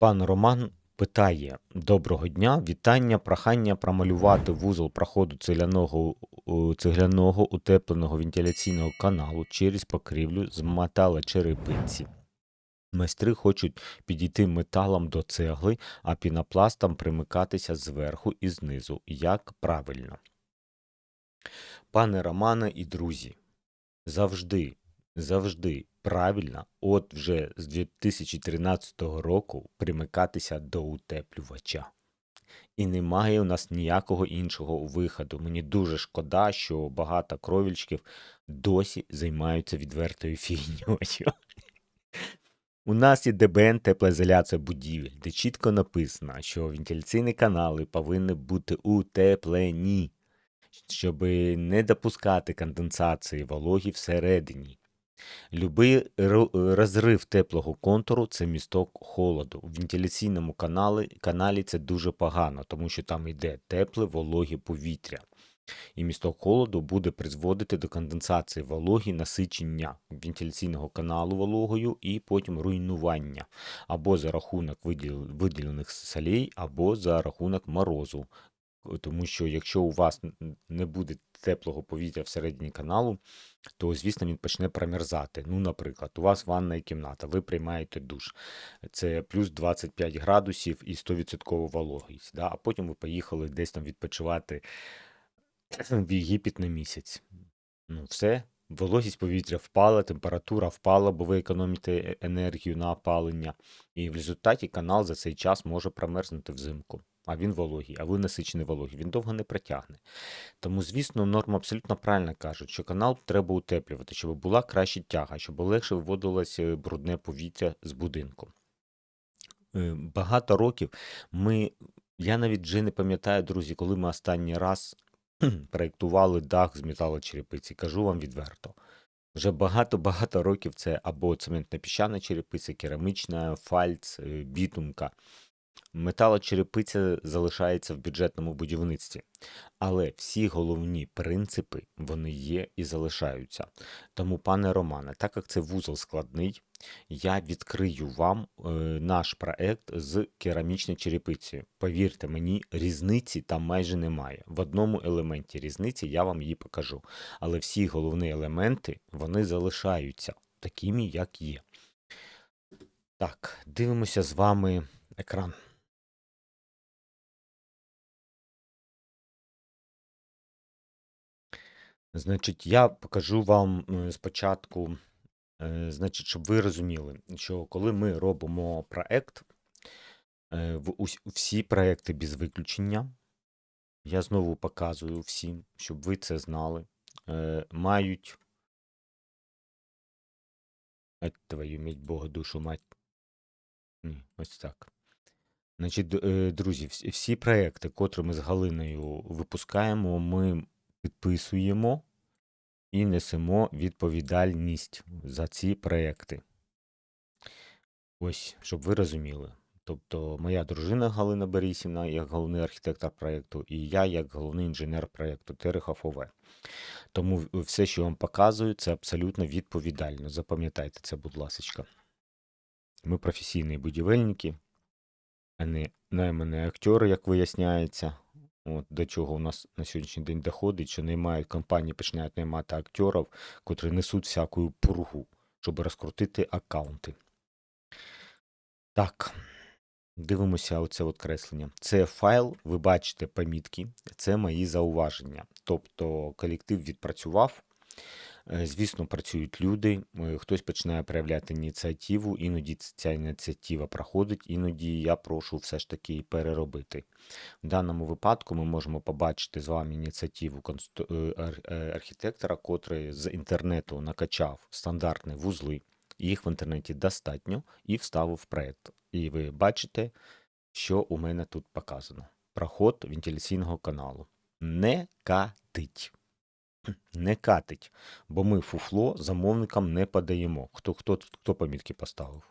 Пан Роман питає: Доброго дня, вітання, прохання промалювати вузол проходу цегляного, цегляного утепленого вентиляційного каналу через покрівлю з металочерепиці. Майстри хочуть підійти металом до цегли, а пінопластом примикатися зверху і знизу. Як правильно? Пане Романе і друзі, завжди, завжди правильно, от вже з 2013 року примикатися до утеплювача. І немає у нас ніякого іншого виходу. Мені дуже шкода, що багато кровільчиків досі займаються відвертою фігньою. У нас є ДБН теплоізоляція будівель, де чітко написано, що вентиляційні канали повинні бути утеплені, щоб не допускати конденсації вологі всередині. Любий розрив теплого контуру це місток холоду. В вентиляційному каналі, каналі це дуже погано, тому що там йде тепле вологе повітря. І місток холоду буде призводити до конденсації вологі, насичення вентиляційного каналу вологою і потім руйнування або за рахунок виділ- виділених солей, або за рахунок морозу. Е, Тому що якщо у вас не буде теплого повітря всередині каналу, то, звісно, він почне промерзати. Ну, наприклад, у вас ванна і кімната, ви приймаєте душ. Це плюс 25 градусів і 100% вологість. Да? А потім ви поїхали десь там відпочивати в Єгипет на місяць. Ну, все, вологість повітря впала, температура впала, бо ви економите е- енергію на опалення. І в результаті канал за цей час може промерзнути взимку. А він вологий, а ви насичений вологий. Він довго не протягне. Тому, звісно, норма абсолютно правильно кажуть, що канал треба утеплювати, щоб була краща тяга, щоб легше виводилося брудне повітря з будинку. Е, Багато років ми, я навіть вже не пам'ятаю, друзі, коли ми останній раз проєктували дах з металочерепиці. Кажу вам відверто. Вже багато-багато років це або цементна піщана черепиця, керамічна, фальц, е, бітумка. Металочерепиця залишається в бюджетному будівництві, але всі головні принципи вони є і залишаються. Тому, пане Романе, так як це вузол складний, я відкрию вам е, наш проект з керамічною черепицею. Повірте мені, різниці там майже немає. В одному елементі різниці я вам її покажу. Але всі головні елементи вони залишаються такими, як є. Так, дивимося з вами екран. Значить, я покажу вам спочатку, е, значить, щоб ви розуміли, що коли ми робимо проект, е, всі проекти без виключення, я знову показую всім, щоб ви це знали, е, мають. Твою мить Бога душу мать. Ні, ось так. Значить, друзі, всі проекти, котрі ми з Галиною випускаємо, ми підписуємо і несемо відповідальність за ці проекти. Ось, щоб ви розуміли. Тобто, моя дружина Галина Борисівна, як головний архітектор проєкту, і я, як головний інженер проєкту Терехов ОВ. Тому все, що я вам показую, це абсолютно відповідально. Запам'ятайте це, будь ласка. Ми професійні будівельники, а не наймані актори, як виясняється. От, до чого у нас на сьогоднішній день доходить, що наймають компанії, починають наймати актерів, котрі несуть всяку пургу, щоб розкрутити аккаунти. Так, дивимося оце от креслення. Це файл, ви бачите помітки, це мої зауваження. Тобто колектив відпрацював. Е, Звісно, працюють люди, е, хтось починає проявляти ініціативу, іноді ця ініціатива проходить, іноді я прошу все ж таки переробити. В даному випадку ми можемо побачити з вами ініціативу е, ар- архітектора, котрий з інтернету накачав стандартні вузли, їх в інтернеті достатньо, і вставив в проект. І ви бачите, що у мене тут показано. Проход вентиляційного каналу. Не катить. Не катить, бо ми фуфло замовникам не подаємо. Хто, хто, хто помітки поставив?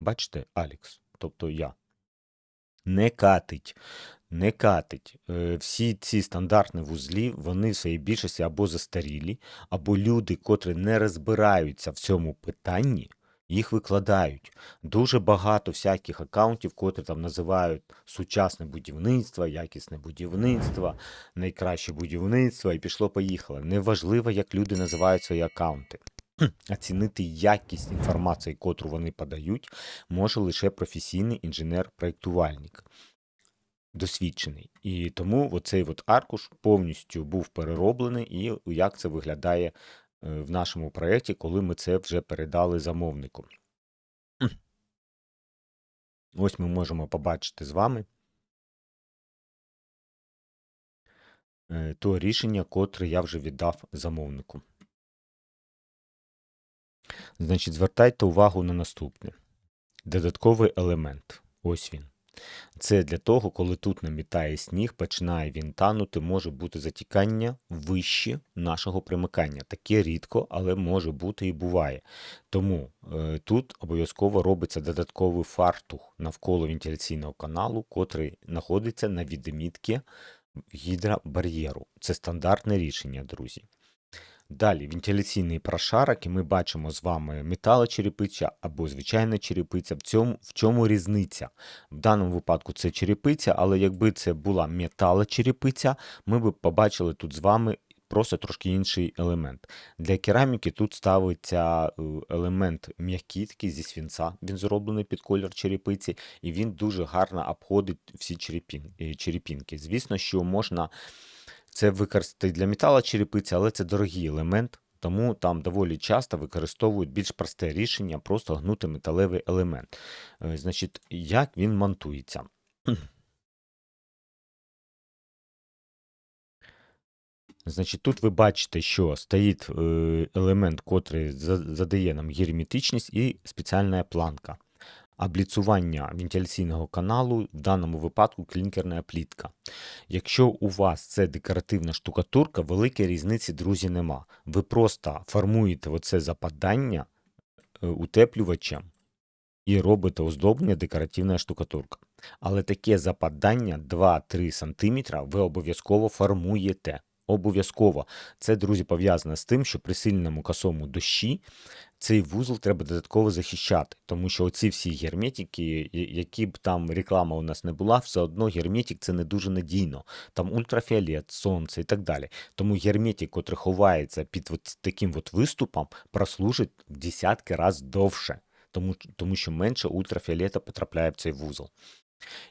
Бачите, Алікс, тобто я. Не катить. Не катить. Е, Всі ці стандартні вузлі, вони в своїй більшості або застарілі, або люди, котрі не розбираються в цьому питанні, їх викладають. Дуже багато всяких акаунтів, котрі там називають сучасне будівництво, якісне будівництво, найкраще будівництво, і пішло-поїхало. Неважливо, як люди називають свої акаунти. Оцінити якість інформації, котру вони подають, може лише професійний інженер-проєктувальник, досвідчений. І тому оцей от аркуш повністю був перероблений, і як це виглядає в нашому проєкті, коли ми це вже передали замовнику. Ось ми можемо побачити з вами е, то рішення, котре я вже віддав замовнику. Значить, звертайте увагу на наступне. Додатковий елемент. Ось він. Це для того, коли тут намітає сніг, починає він танути, може бути затікання вище нашого примикання. Таке рідко, але може бути і буває. Тому е, тут обов'язково робиться додатковий фартух навколо вентиляційного каналу, котрий знаходиться на відмітці гідробар'єру. Це стандартне рішення, друзі. Далі вентиляційний прошарок, і ми бачимо з вами металочерепиця або звичайна черепиця. В цьому, в чому різниця? В даному випадку це черепиця, але якби це була металочерепиця, ми б побачили тут з вами просто трошки інший елемент. Для кераміки тут ставиться е, елемент м'який, такий зі свінця, він зроблений під колір черепиці, і він дуже гарно обходить всі е, черепінки. Звісно, що можна. Це використати для метала черепиці, але це дорогий елемент, тому там доволі часто використовують більш просте рішення, просто гнути металевий елемент. Е, Значить, як він монтується? Значить, тут ви бачите, що стоїть е, елемент, котрий задає нам герметичність і спеціальна планка. Обліцування вентиляційного каналу, в даному випадку клінкерна плітка. Якщо у вас це декоративна штукатурка, великої різниці, друзі, нема. Ви просто формуєте оце западання е, утеплювачем і робите оздоблення декоративна штукатурка. Але таке западання 2-3 см ви обов'язково формуєте. Обов'язково. Це, друзі, пов'язано з тим, що при сильному косому дощі цей вузол треба додатково захищати, тому що оці всі герметики, які б там реклама у нас не була, все одно герметик це не дуже надійно. Там ультрафіолет, сонце і так далі. Тому герметик, котрий ховається під от таким от виступом, прослужить в десятки разів довше, тому, тому що менше ультрафіолета потрапляє в цей вузол.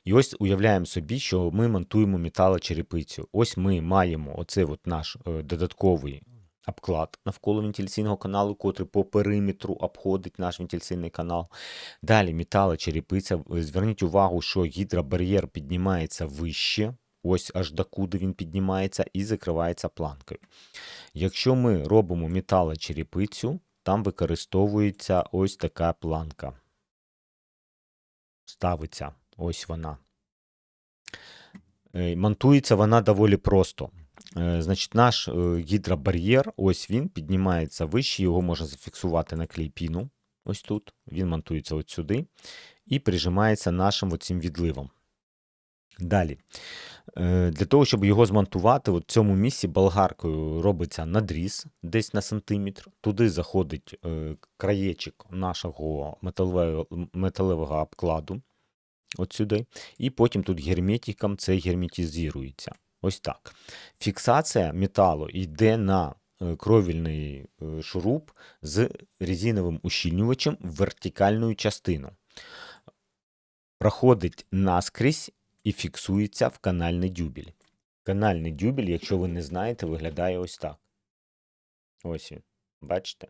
І ось уявляємо собі, що ми монтуємо металочерепицю. Ось ми маємо оцей от наш е, додатковий обклад навколо вентиляційного каналу, котрий по периметру обходить наш вентиляційний канал. Далі металочерепиця. Е, Зверніть увагу, що гідробар'єр піднімається вище, ось аж докуди він піднімається, і закривається планкою. Якщо ми робимо металочерепицю, там використовується ось така планка. Ставиться. Ось вона. Е, Монтується вона доволі просто. Е, Значить, наш е, гідробар'єр, ось він піднімається вище, його можна зафіксувати на клейпіну. Ось тут. Він монтується от сюди і прижимається нашим оцим відливом. Далі. Е, Для того, щоб його змонтувати, от в цьому місці болгаркою робиться надріз десь на сантиметр. Туди заходить краєчик нашого металевого обкладу. От сюди. І потім тут герметиком це герметизується. Ось так. Фіксація металу йде на е, кровільний е, шуруп з резиновим ущільнювачем в вертикальну частину. Проходить наскрізь і фіксується в канальний дюбель. Канальний дюбель, якщо ви не знаєте, виглядає ось так. Ось він. Бачите?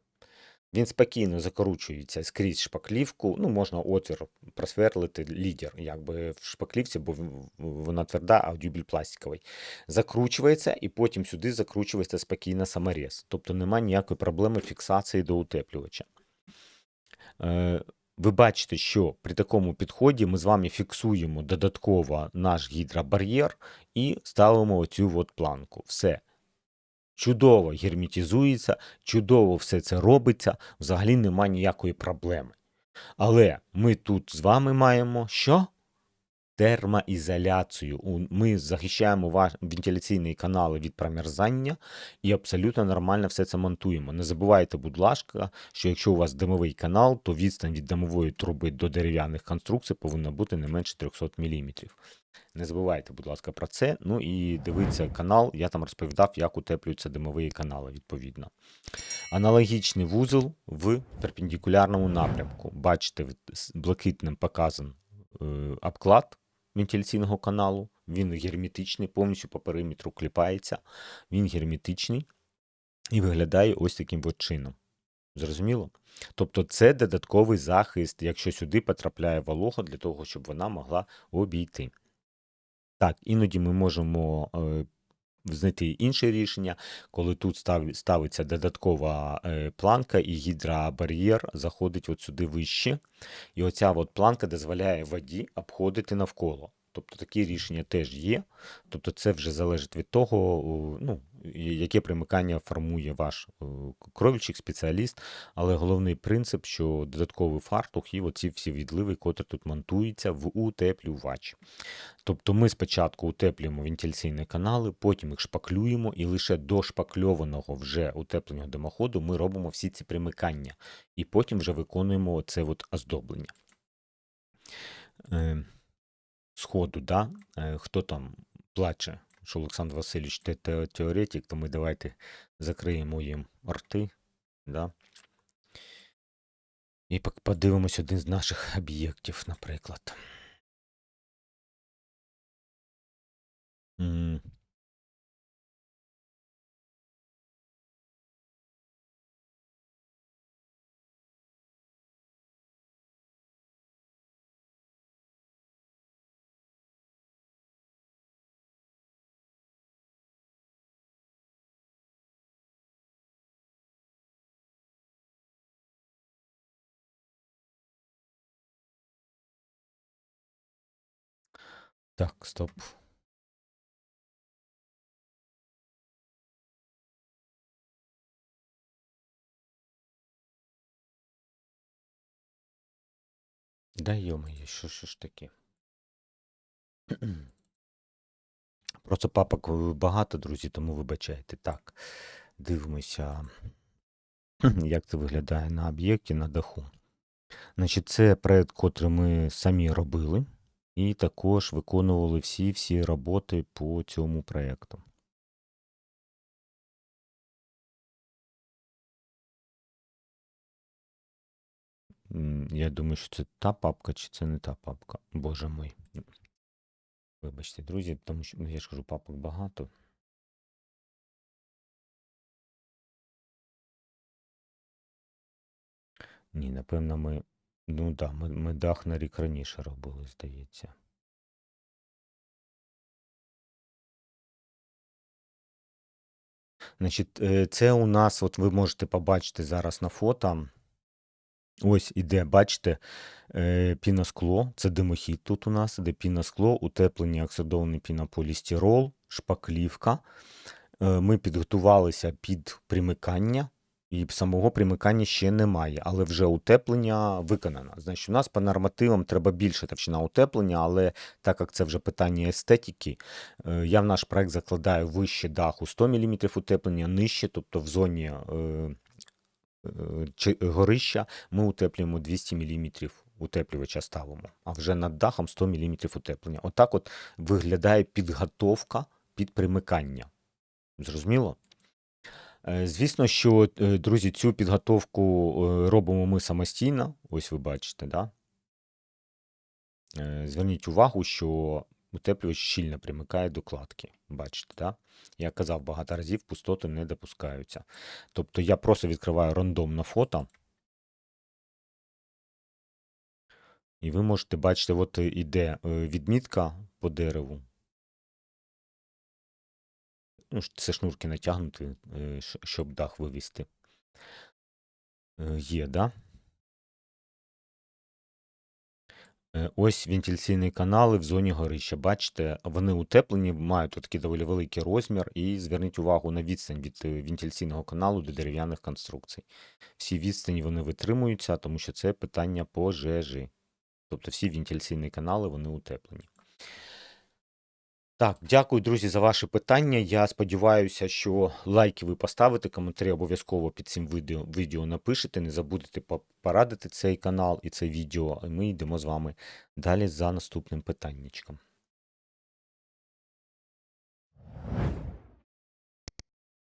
Він спокійно закручується скрізь шпаклівку. Ну, можна отвір просверлити лідер, якби в шпаклівці, бо вона тверда, а дюбель пластиковий. Закручується і потім сюди закручується спокійно саморез. Тобто немає ніякої проблеми фіксації до утеплювача. Е, Ви бачите, що при такому підході ми з вами фіксуємо додатково наш гідробар'єр і ставимо оцю от планку. Все. Чудово герметизується, чудово все це робиться, взагалі нема ніякої проблеми. Але ми тут з вами маємо що? Термоізоляцію. Ми захищаємо ваш вентиляційні канали від промерзання і абсолютно нормально все це монтуємо. Не забувайте, будь ласка, що якщо у вас димовий канал, то відстань від димової труби до дерев'яних конструкцій повинна бути не менше 300 мм. Не забувайте, будь ласка, про це. Ну і дивіться канал. Я там розповідав, як утеплюються димові канали, відповідно. Аналогічний вузол в перпендикулярному напрямку. Бачите, блакитним показан е, обклад вентиляційного каналу. Він герметичний, повністю по периметру кліпається. Він герметичний і виглядає ось таким от чином. Зрозуміло? Тобто це додатковий захист, якщо сюди потрапляє волога, для того, щоб вона могла обійти. Так, іноді ми можемо е, знайти інше рішення, коли тут став, ставиться додаткова е, планка і гідробар'єр заходить от сюди вище. І оця от планка дозволяє воді обходити навколо. Тобто такі рішення теж є. Тобто це вже залежить від того, ну, яке примикання формує ваш е, кровільчик, спеціаліст. Але головний принцип, що додатковий фартух і оці всі відливи, котрі тут монтуються в утеплювач. Тобто ми спочатку утеплюємо вентиляційні канали, потім їх шпаклюємо, і лише до шпакльованого вже утепленого димоходу ми робимо всі ці примикання, і потім вже виконуємо це от оздоблення. Сходу, да? Е, хто там плаче, що Олександр Васильович те- те- теоретик, то ми давайте закриємо їм рти, да? І подивимось один з наших об'єктів, наприклад. Так, стоп. Да йо-моє, що, що ж таке? Просто папок е, багато, друзі, тому вибачайте. Так, дивимося, як це виглядає на об'єкті на даху. Значить, це проект, котрий ми самі робили, і також виконували всі-всі роботи по цьому проекту. М, Я думаю, що це та папка, чи це не та папка. Боже мой. Вибачте, друзі, тому що ну, я ж кажу, папок багато. Ні, напевно, ми. Ну так, ми, ми дах на рік раніше робили, здається. Значить, е, це у нас, от ви можете побачити зараз на фото. Ось іде, бачите, е, піноскло, це димохід тут у нас, іде піноскло, утеплення оксидований пінополістирол, шпаклівка. Е, Ми підготувалися під примикання, і самого примикання ще немає, але вже утеплення виконано. Значить, у нас по нормативам треба більше товщина утеплення, але так як це вже питання естетики, е, я в наш проект закладаю вище даху 100 мм утеплення, нижче, тобто в зоні е, е, горища ми утеплюємо 200 мм утеплювача ставимо, а вже над дахом 100 мм утеплення. Отак от виглядає підготовка під примикання. Зрозуміло? Е, Звісно, що, е, друзі, цю підготовку е, робимо ми самостійно. Ось ви бачите, да? Зверніть увагу, що утеплювач щільно примикає до кладки. Бачите, да? Я казав багато разів, пустоти не допускаються. Тобто я просто відкриваю рандомно фото. І ви можете бачити, от іде відмітка по дереву. Ну, це шнурки натягнуті, е, щоб дах вивести. Е, Є, да? Е, Ось вентиляційні канали в зоні горища. Бачите, вони утеплені, мають такий доволі великий розмір. І зверніть увагу на відстань від вентиляційного каналу до дерев'яних конструкцій. Всі відстані вони витримуються, тому що це питання пожежі. Тобто всі вентиляційні канали вони утеплені. Так, дякую, друзі, за ваші питання. Я сподіваюся, що лайки ви поставите, коментарі обов'язково під цим відео, відео напишете. Не забудете порадити цей канал і це відео. І ми йдемо з вами далі за наступним питаннячком.